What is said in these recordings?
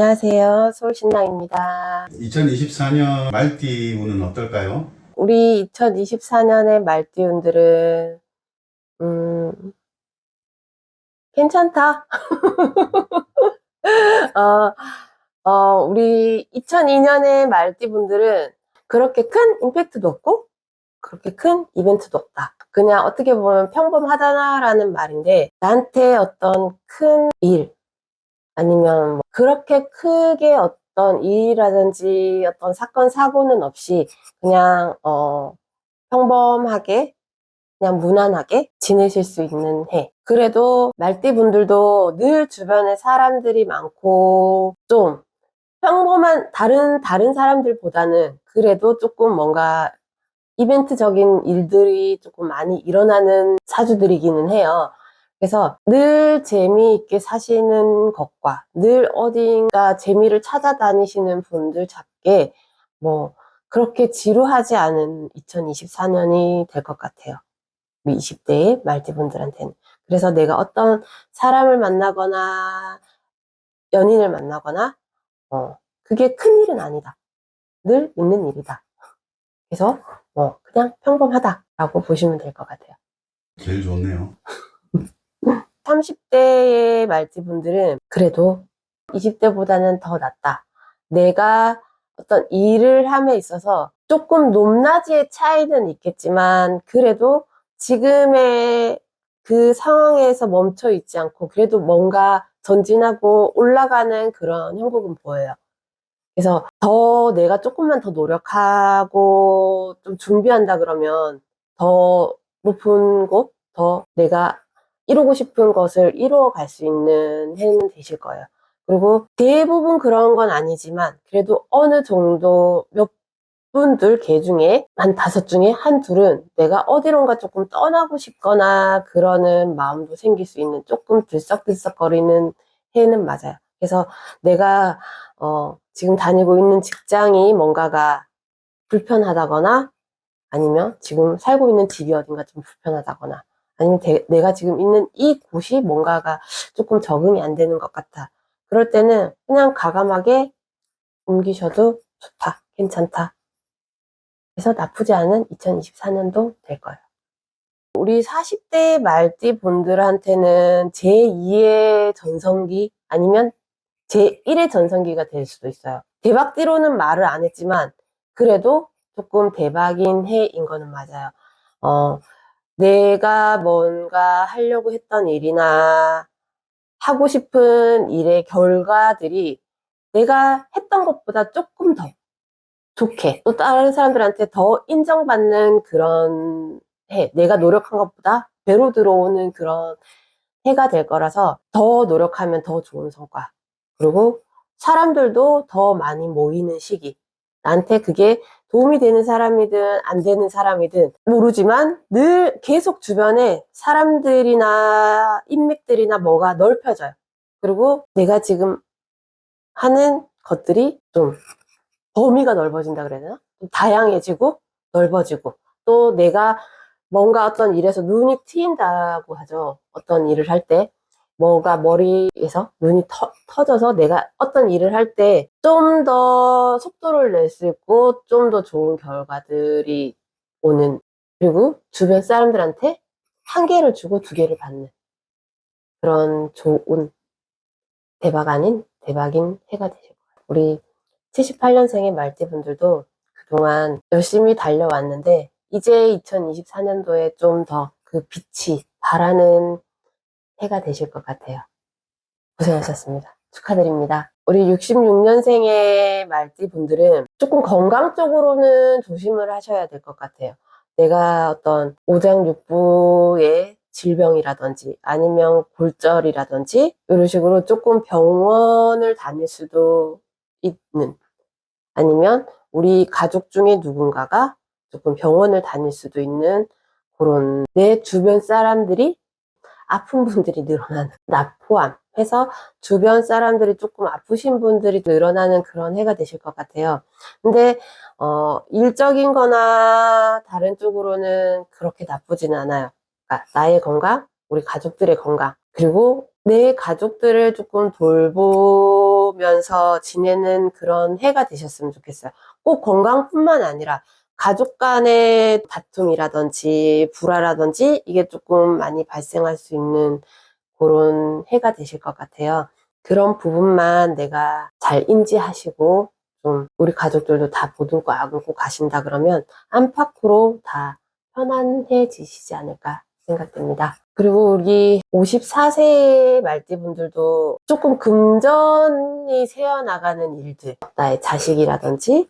안녕하세요. 서울신당입니다. 2024년 말띠 운은 어떨까요? 우리 2024년의 말띠운들은, 음, 괜찮다. 어, 어, 우리 2002년의 말띠분들은 그렇게 큰 임팩트도 없고, 그렇게 큰 이벤트도 없다. 그냥 어떻게 보면 평범하다라는 말인데, 나한테 어떤 큰 일, 아니면 뭐 그렇게 크게 어떤 일이라든지 어떤 사건, 사고는 없이 그냥, 어, 평범하게, 그냥 무난하게 지내실 수 있는 해. 그래도 말띠분들도 늘 주변에 사람들이 많고, 좀 평범한, 다른, 다른 사람들보다는 그래도 조금 뭔가 이벤트적인 일들이 조금 많이 일어나는 사주들이기는 해요. 그래서 늘 재미있게 사시는 것과 늘 어딘가 재미를 찾아다니시는 분들 잡게 뭐 그렇게 지루하지 않은 2024년이 될 것 같아요. 우리 20대의 말띠분들한테는. 그래서 내가 어떤 사람을 만나거나 연인을 만나거나 어, 그게 큰 일은 아니다. 늘 있는 일이다. 그래서 뭐 그냥 평범하다라고 보시면 될 것 같아요. 제일 좋네요. 30대의 말띠분들은 그래도 20대보다는 더 낫다. 내가 어떤 일을 함에 있어서 조금 높낮이의 차이는 있겠지만 그래도 지금의 그 상황에서 멈춰 있지 않고 그래도 뭔가 전진하고 올라가는 그런 형국은 보여요. 그래서 더 내가 조금만 더 노력하고 좀 준비한다 그러면 더 높은 곳, 더 내가 이루고 싶은 것을 이루어 갈 수 있는 해는 되실 거예요. 그리고 대부분 그런 건 아니지만 그래도 어느 정도 몇 분들 개 중에 한 다섯 중에 한 둘은 내가 어디론가 조금 떠나고 싶거나 그러는 마음도 생길 수 있는 조금 들썩들썩거리는 해는 맞아요. 그래서 내가 어, 지금 다니고 있는 직장이 뭔가가 불편하다거나 아니면 지금 살고 있는 집이 어딘가 좀 불편하다거나 아니면 대- 내가 지금 있는 이 곳이 뭔가가 조금 적응이 안 되는 것 같아. 그럴 때는 그냥 가감하게 옮기셔도 좋다, 괜찮다. 그래서 나쁘지 않은 2024년도 될 거예요. 우리 40대 말띠 분들한테는 제2의 전성기 아니면 제1의 전성기가 될 수도 있어요. 대박띠로는 말을 안 했지만 그래도 조금 대박인 해인 거는 맞아요. 어, 내가 뭔가 하려고 했던 일이나 하고 싶은 일의 결과들이 내가 했던 것보다 조금 더 좋게 또 다른 사람들한테 더 인정받는 그런 해. 내가 노력한 것보다 배로 들어오는 그런 해가 될 거라서 더 노력하면 더 좋은 성과. 그리고 사람들도 더 많이 모이는 시기. 나한테 그게 도움이 되는 사람이든 안 되는 사람이든 모르지만 늘 계속 주변에 사람들이나 인맥들이나 뭐가 넓혀져요. 그리고 내가 지금 하는 것들이 좀 범위가 넓어진다 그래야 되나? 좀 다양해지고 넓어지고 또 내가 뭔가 어떤 일에서 눈이 트인다고 하죠. 어떤 일을 할 때 뭐가 머리에서 눈이 터, 터져서 내가 어떤 일을 할 때 좀 더 속도를 낼 수 있고 좀 더 좋은 결과들이 오는 그리고 주변 사람들한테 한 개를 주고 두 개를 받는 그런 좋은 대박 아닌 대박인 해가 되실 거예요. 우리 78년생의 말띠분들도 그동안 열심히 달려왔는데 이제 2024년도에 좀 더 그 빛이 바라는 해가 되실 것 같아요. 고생하셨습니다. 축하드립니다. 우리 66년생의 말띠 분들은 조금 건강 쪽으로는 조심을 하셔야 될 것 같아요. 내가 어떤 오장육부의 질병이라든지 아니면 골절이라든지 이런 식으로 조금 병원을 다닐 수도 있는 아니면 우리 가족 중에 누군가가 조금 병원을 다닐 수도 있는 그런 내 주변 사람들이 아픈 분들이 늘어나는 나 포함 해서 주변 사람들이 조금 아프신 분들이 늘어나는 그런 해가 되실 것 같아요. 근데 어, 일적인 거나 다른 쪽으로는 그렇게 나쁘진 않아요. 그러니까 나의 건강, 우리 가족들의 건강 그리고 내 가족들을 조금 돌보면서 지내는 그런 해가 되셨으면 좋겠어요. 꼭 건강뿐만 아니라 가족 간의 다툼이라든지 불화라든지 이게 조금 많이 발생할 수 있는 그런 해가 되실 것 같아요. 그런 부분만 내가 잘 인지하시고 좀 우리 가족들도 다 보듬고 안고 가신다 그러면 안팎으로 다 편안해지시지 않을까 생각됩니다. 그리고 우리 54세 말띠분들도 조금 금전이 새어나가는 일들, 나의 자식이라든지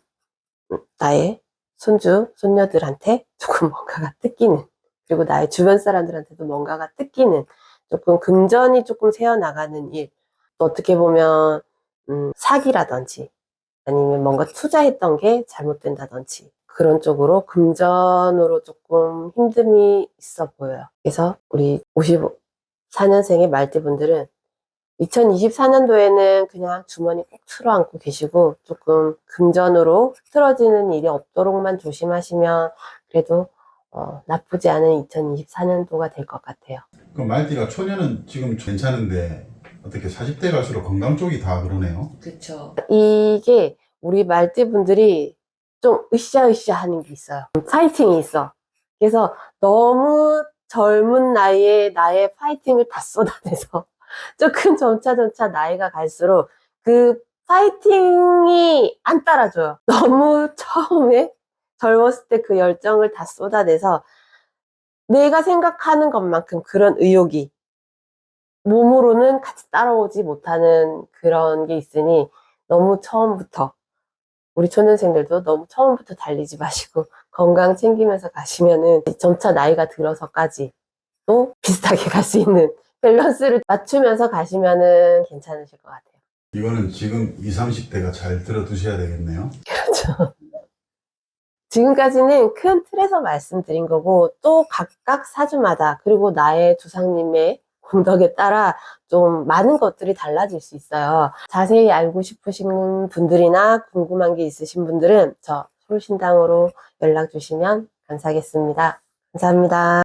음, 나의 손주, 손녀들한테 조금 뭔가가 뜯기는, 그리고 나의 주변 사람들한테도 뭔가가 뜯기는, 조금 금전이 조금 새어나가는 일, 또 어떻게 보면, 음, 사기라든지, 아니면 뭔가 투자했던 게 잘못된다든지, 그런 쪽으로 금전으로 조금 힘듦이 있어 보여요. 그래서 우리 54년생의 말띠분들은 2024년도에는 그냥 주머니 꼭 틀어 안고 계시고 조금 금전으로 흐트러지는 일이 없도록만 조심하시면 그래도 어, 나쁘지 않은 2024년도가 될 것 같아요. 그 말띠가 초년은 지금 괜찮은데 어떻게 40대 갈수록 건강 쪽이 다 그러네요. 그쵸. 이게 우리 말띠 분들이 좀 으쌰으쌰 하는 게 있어요. 파이팅이 있어. 그래서 너무 젊은 나이에 나의 파이팅을 다 쏟아내서 조금 점차 점차 나이가 갈수록 그 파이팅이 안 따라줘요. 너무 처음에 젊었을 때 그 열정을 다 쏟아내서 내가 생각하는 것만큼 그런 의욕이 몸으로는 같이 따라오지 못하는 그런 게 있으니 너무 처음부터 우리 초년생들도 너무 처음부터 달리지 마시고 건강 챙기면서 가시면은 점차 나이가 들어서까지 또 비슷하게 갈 수 있는 밸런스를 맞추면서 가시면은 괜찮으실 것 같아요. 이거는 지금 20, 30대가 잘 들어두셔야 되겠네요. 그렇죠. 지금까지는 큰 틀에서 말씀드린 거고 또 각각 사주마다 그리고 나의 조상님의 공덕에 따라 좀 많은 것들이 달라질 수 있어요. 자세히 알고 싶으신 분들이나 궁금한 게 있으신 분들은 저 솔신당으로 연락 주시면 감사하겠습니다. 감사합니다.